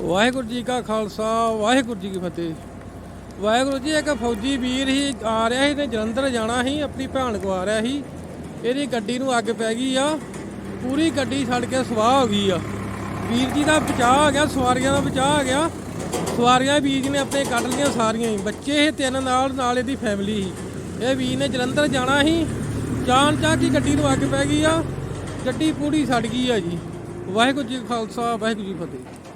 ਵਾਹਿਗੁਰੂ ਜੀ ਕਾ ਖਾਲਸਾ, ਵਾਹਿਗੁਰੂ ਜੀ ਕੀ ਫਤਿਹ। ਵਾਹਿਗੁਰੂ ਜੀ, ਇੱਕ ਫੌਜੀ ਵੀਰ ਹੀ ਆ ਰਿਹਾ ਸੀ ਤੇ ਜਲੰਧਰ ਜਾਣਾ ਸੀ, ਆਪਣੀ ਭੈਣ ਕੋ ਆ ਰਿਹਾ ਸੀ। ਇਹਦੀ ਗੱਡੀ ਨੂੰ ਅੱਗ ਪੈ ਗਈ ਆ, ਪੂਰੀ ਗੱਡੀ ਛੱਡ ਕੇ ਸਵਾਹ ਹੋ ਗਈ ਆ। ਵੀਰ ਜੀ ਦਾ ਬਚਾਅ ਆ ਗਿਆ, ਸਵਾਰੀਆਂ ਦਾ ਬਚਾਅ ਆ ਗਿਆ। ਸਵਾਰੀਆਂ ਵੀਰ ਜੀ ਨੇ ਆਪਣੇ ਕੱਢ ਲਈਆਂ ਸਾਰੀਆਂ ਹੀ। ਬੱਚੇ ਇਹ ਤਿੰਨ ਨਾਲ ਨਾਲ ਇਹਦੀ ਫੈਮਿਲੀ ਸੀ। ਇਹ ਵੀਰ ਨੇ ਜਲੰਧਰ ਜਾਣਾ ਸੀ, ਜਾਣ ਜਾ ਕੇ ਗੱਡੀ ਨੂੰ ਅੱਗ ਪੈ ਗਈ ਆ। ਗੱਡੀ ਪੂਰੀ ਸੜ ਗਈ ਆ ਜੀ। ਵਾਹਿਗੁਰੂ ਜੀ ਕਾ ਖਾਲਸਾ, ਵਾਹਿਗੁਰੂ ਜੀ ਫਤਿਹ।